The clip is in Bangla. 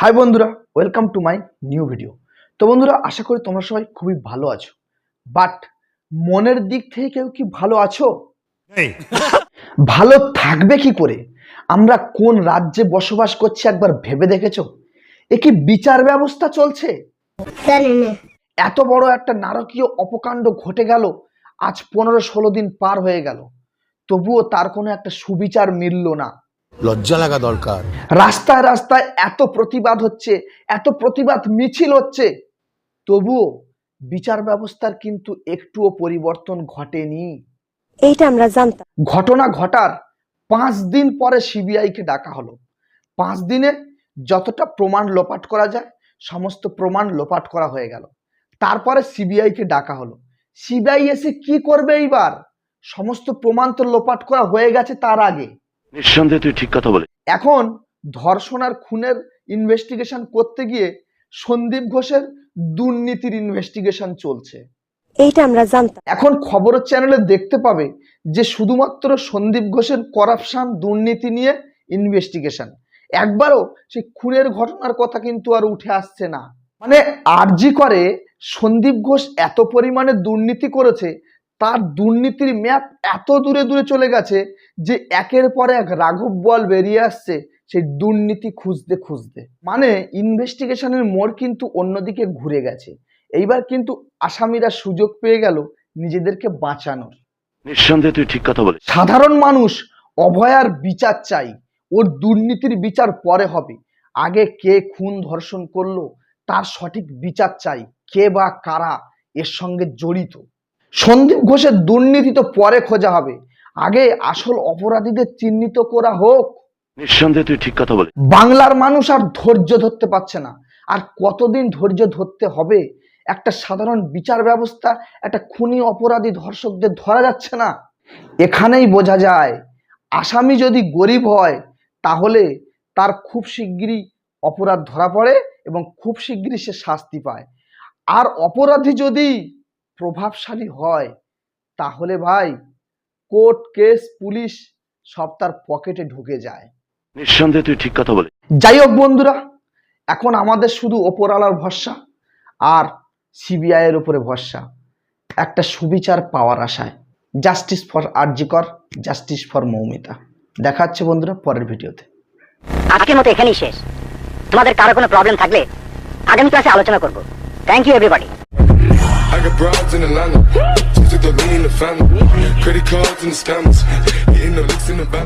হাই বন্ধুরা welcome to my new video তো বন্ধুরা আশা করি তোমরা সবাই খুবই ভালো আছো। বাট মনের দিক থেকে কেউ কি ভালো আছো? ভালো থাকবে কি করে? আমরা কোন রাজ্যে বসবাস করছি একবার ভেবে দেখেছ? এ কি বিচার ব্যবস্থা চলছে? জানি এত বড় একটা নারকীয় অপকাণ্ড ঘটে গেল আজ পনেরো ষোলো দিন পার হয়ে গেল। তবুও তার কোনো একটা সুবিচার মিলল না। লজ্জা লাগা দরকার। রাস্তায় রাস্তায় এত প্রতিবাদ হচ্ছে এত প্রতিবাদ মিছিল হচ্ছে। তবুও বিচার ব্যবস্থার কিন্তু একটুও পরিবর্তন ঘটেনি। এইটা আমরা জানতাম। ঘটনা ঘটার পাঁচ দিন পরে সিবিআইকে ডাকা হলো। পাঁচ দিনে যতটা প্রমাণ লোপাট করা যায় সমস্ত প্রমাণ লোপাট করা হয়ে গেল। তারপরে সিবিআইকে ডাকা হলো। সিবিআই এসে কি করবে এইবার? সমস্ত প্রমাণ তো লোপাট করা হয়ে গেছে তার আগে। নিঃসন্দেহে তুই ঠিক কথা বলে এখন ধর্ষণ আর খুনের ইনভেস্টিগেশন করতে গিয়ে সন্দীপ ঘোষের দুর্নীতির ইনভেস্টিগেশন চলছে। এইটা আমরা জানতাম। এখন খবরের চ্যানেলে দেখতে পাবে যে শুধুমাত্র সন্দীপ ঘোষের করাপশন দুর্নীতি নিয়ে ইনভেস্টিগেশন একবারও সেই খুনের ঘটনার কথা কিন্তু আর উঠে আসছে না। মানে আরজি করে সন্দীপ ঘোষ এত পরিমাণে দুর্নীতি করেছে তার দুর্নীতির ম্যাপ এত দূরে দূরে চলে গেছে যে একের পর এক রাঘব বল বেরিয়ে আসছে সেই দুর্নীতি খুঁজতে খুঁজতে। মানে ইনভেস্টিগেশনের মোড় কিন্তু অন্যদিকে ঘুরে গেছে। এইবার কিন্তু আসামিরা সুযোগ পেয়ে গেল নিজেদেরকে বাঁচানোর। নিঃসন্দেহে তুই ঠিক কথা বলে সাধারণ মানুষ অভয়ার বিচার চাই ওর দুর্নীতির বিচার পরে হবে। আগে কে খুন ধর্ষণ করল তার সঠিক বিচার চাই কে বা কারা এর সঙ্গে জড়িত। সন্দীপ ঘোষের দুর্নীতি তো পরে খোঁজা হবে। আগে আসল অপরাধীদের চিহ্নিত করা হোক। নিঃসন্দেহে তুই ঠিক কথা বলে বাংলার মানুষ আর ধৈর্য ধরতে পারছে না। আর কতদিন ধৈর্য ধরতে হবে? একটা সাধারণ বিচার ব্যবস্থা একটা খুনি অপরাধী ধর্ষকদের ধরা যাচ্ছে না। এখানেই বোঝা যায় আসামি যদি গরিব হয় তাহলে তার খুব শিগগিরই অপরাধ ধরা পড়ে এবং খুব শিগগিরই সে শাস্তি পায়। আর অপরাধী যদি প্রভাবশালী হয় তাহলে ভাই কোর্ট কেস পুলিশ সব তার পকেটে ঢুকে যায়। নিঃসন্দেহে তুই ঠিক কথা বলে যাই হোক বন্ধুরা এখন আমাদের শুধু ওপরওয়ালার ভরসা আর সিবিআই এর উপরে ভরসা। একটা সুবিচার পাওয়ার আশায়। Justice for RG Kar justice for Moumita. দেখা হচ্ছে বন্ধুরা পরের ভিডিওতে। আজকের মতো এখানেই শেষ। তোমাদের কারও কোনো প্রবলেম থাকলে আগামী ক্লাসে আলোচনা করব। Thank you everybody Got broads in Atlanta. Just took the lean the family. Credit cards and the scammers. Hitting the licks in the back.